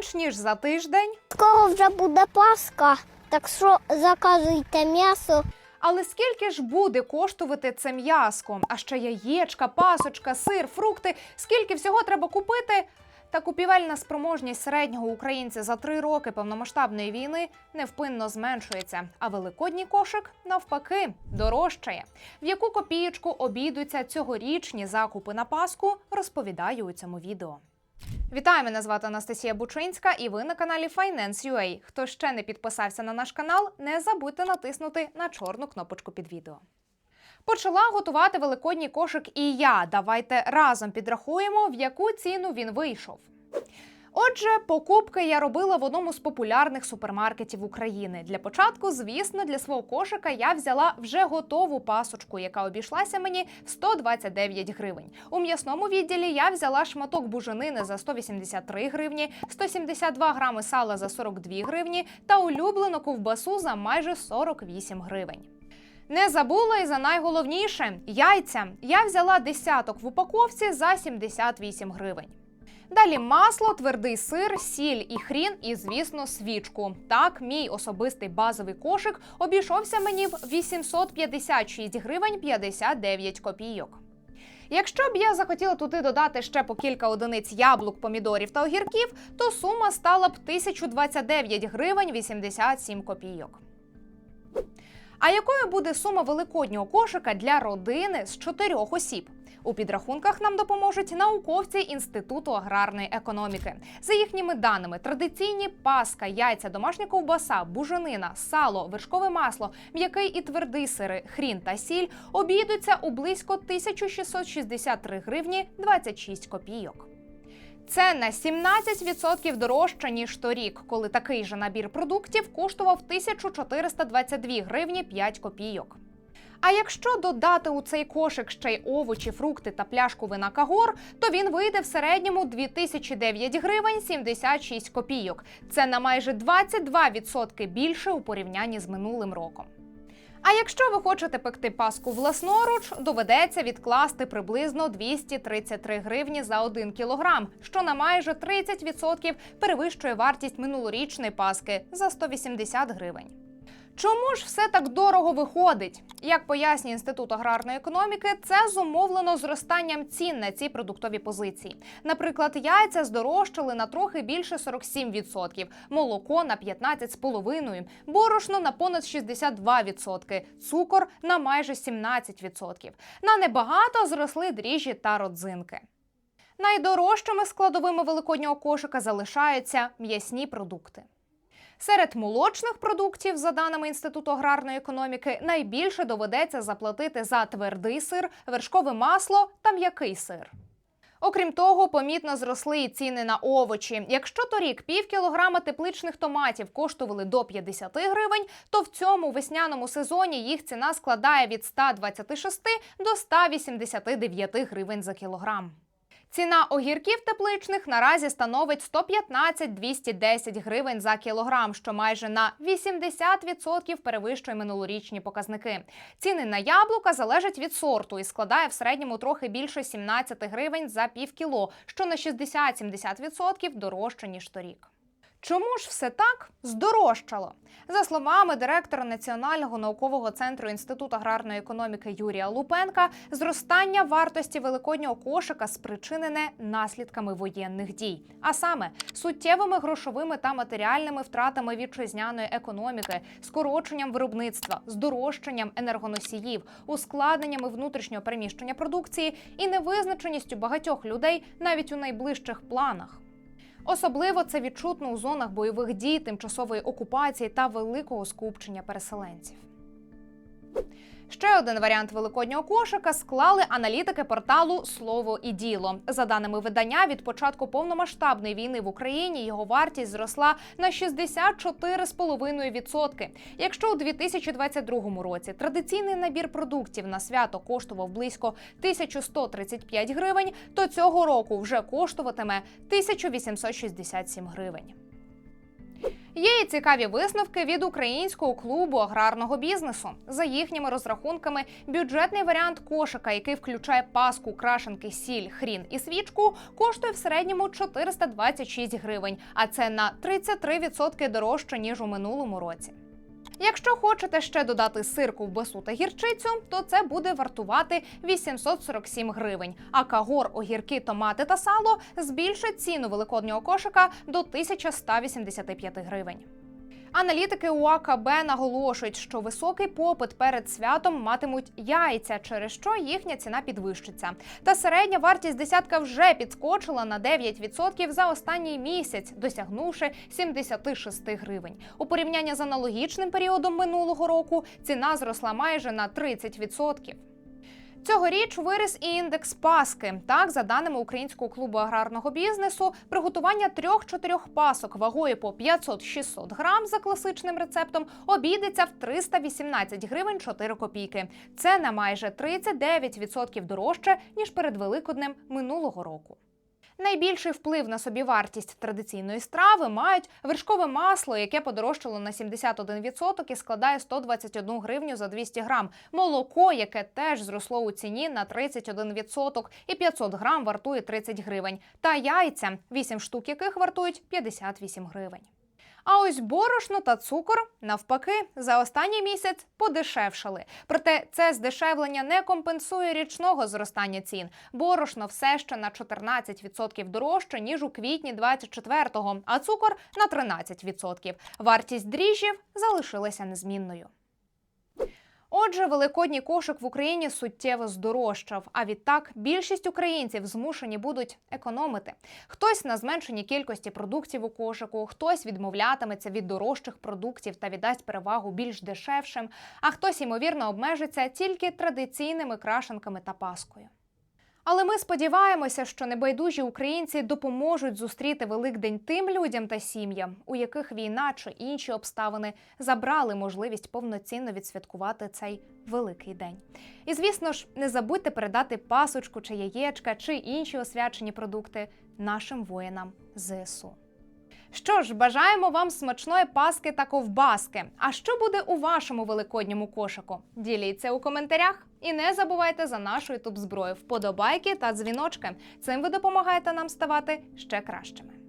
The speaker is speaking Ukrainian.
Менш ніж за тиждень. Скоро вже буде Пасха, так що заказуйте м'ясо. Але скільки ж буде коштувати це м'яско? А ще яєчка, пасочка, сир, фрукти. Скільки всього треба купити? Та купівельна спроможність середнього українця за три роки повномасштабної війни невпинно зменшується. А великодній кошик навпаки дорожчає. В яку копієчку обійдуться цьогорічні закупи на Пасху, розповідаю у цьому відео. Вітаю, мене звати Анастасія Бучинська, і ви на каналі Finance.ua. Хто ще не підписався на наш канал, не забудьте натиснути на чорну кнопочку під відео. Почала готувати великодній кошик і я. Давайте разом підрахуємо, в яку ціну він вийшов. Отже, покупки я робила в одному з популярних супермаркетів України. Для початку, звісно, для свого кошика я взяла вже готову пасочку, яка обійшлася мені в 129 гривень. У м'ясному відділі я взяла шматок буженини за 183 гривні, 172 грами сала за 42 гривні та улюблену ковбасу за майже 48 гривень. Не забула і за найголовніше яйця. Я взяла десяток в упаковці за 78 гривень. Далі масло, твердий сир, сіль і хрін, і, звісно, свічку. Так, мій особистий базовий кошик обійшовся мені в 856 гривень 59 копійок. Якщо б я захотіла туди додати ще по кілька одиниць яблук, помідорів та огірків, то сума стала б 1029 гривень 87 копійок. А якою буде сума великоднього кошика для родини з чотирьох осіб? У підрахунках нам допоможуть науковці Інституту аграрної економіки. За їхніми даними, традиційні паска, яйця, домашня ковбаса, буженина, сало, вершкове масло, м'який і твердий сири, хрін та сіль обійдуться у близько 1663 гривні 26 копійок. Це на 17% дорожче ніж торік, коли такий же набір продуктів коштував 1422 гривні 5 копійок. А якщо додати у цей кошик ще й овочі, фрукти та пляшку вина Кагор, то він вийде в середньому 2009 гривень 76 копійок. Це на майже 22% більше у порівнянні з минулим роком. А якщо ви хочете пекти паску власноруч, доведеться відкласти приблизно 233 гривні за 1 кілограм, що на майже 30% перевищує вартість минулорічної паски за 180 гривень. Чому ж все так дорого виходить? Як пояснює інститут аграрної економіки, це зумовлено зростанням цін на ці продуктові позиції. Наприклад, яйця здорожчали на трохи більше 47%, молоко на 15,5%, борошно на понад 62%, цукор на майже 17%. На небагато зросли дріжджі та родзинки. Найдорожчими складовими великоднього кошика залишаються м'ясні продукти. Серед молочних продуктів, за даними Інституту аграрної економіки, найбільше доведеться заплатити за твердий сир, вершкове масло та м'який сир. Окрім того, помітно зросли і ціни на овочі. Якщо торік пів кілограма тепличних томатів коштували до 50 гривень, то в цьому весняному сезоні їх ціна складає від 126 до 189 гривень за кілограм. Ціна огірків тепличних наразі становить 115-210 гривень за кілограм, що майже на 80% перевищує минулорічні показники. Ціни на яблука залежать від сорту і складає в середньому трохи більше 17 гривень за пів кіло, що на 60-70% дорожче ніж торік. Чому ж все так здорожчало? За словами директора Національного наукового центру Інституту аграрної економіки Юрія Лупенка, зростання вартості великоднього кошика спричинене наслідками воєнних дій, а саме суттєвими грошовими та матеріальними втратами вітчизняної економіки, скороченням виробництва, здорожчанням енергоносіїв, ускладненнями внутрішнього переміщення продукції і невизначеністю багатьох людей навіть у найближчих планах. Особливо це відчутно у зонах бойових дій, тимчасової окупації та великого скупчення переселенців. Ще один варіант великоднього кошика склали аналітики порталу Слово і діло. За даними видання, від початку повномасштабної війни в Україні його вартість зросла на 64,5%. Якщо у 2022 році традиційний набір продуктів на свято коштував близько 1135 гривень, то цього року вже коштуватиме 1867 гривень. Є і цікаві висновки від українського клубу аграрного бізнесу. За їхніми розрахунками, бюджетний варіант кошика, який включає паску, крашенки, сіль, хрін і свічку, коштує в середньому 426 гривень, а це на 33% дорожче ніж у минулому році. Якщо хочете ще додати сир, ковбасу та гірчицю, то це буде вартувати 847 гривень. А кагор, огірки, томати та сало збільшать ціну великоднього кошика до 1185 гривень. Аналітики УАКБ наголошують, що високий попит перед святом матимуть яйця, через що їхня ціна підвищиться. Та середня вартість десятка вже підскочила на 9% за останній місяць, досягнувши 76 гривень. У порівнянні з аналогічним періодом минулого року ціна зросла майже на 30%. Цьогоріч виріс і індекс Паски. Так, за даними українського клубу аграрного бізнесу, приготування трьох-чотирьох пасок вагою по 500-600 грам за класичним рецептом обійдеться в 318 гривень 4 копійки. Це на майже 39% дорожче ніж перед Великоднем минулого року. Найбільший вплив на собівартість традиційної страви мають вершкове масло, яке подорожчало на 71% і складає 121 гривню за 200 грам. Молоко, яке теж зросло у ціні на 31% і 500 грам вартує 30 гривень. Та яйця, 8 штук яких вартують 58 гривень. А ось борошно та цукор навпаки за останній місяць подешевшали. Проте це здешевлення не компенсує річного зростання цін. Борошно все ще на 14% дорожче ніж у квітні 24-го, а цукор на 13%. Вартість дріжджів залишилася незмінною. Отже, великодній кошик в Україні суттєво здорожчав. А відтак більшість українців змушені будуть економити. Хтось на зменшенні кількості продуктів у кошику, хтось відмовлятиметься від дорожчих продуктів та віддасть перевагу більш дешевшим, а хтось ймовірно обмежиться тільки традиційними крашенками та паскою. Але ми сподіваємося, що небайдужі українці допоможуть зустріти Великдень тим людям та сім'ям, у яких війна чи інші обставини забрали можливість повноцінно відсвяткувати цей великий день. І звісно ж, не забудьте передати пасочку чи яєчка чи інші освячені продукти нашим воїнам ЗСУ. Що ж, бажаємо вам смачної паски та ковбаски. А що буде у вашому великодньому кошику? Діліться у коментарях. І не забувайте за нашу ютуб зброю, вподобайки та дзвіночки. Цим ви допомагаєте нам ставати ще кращими.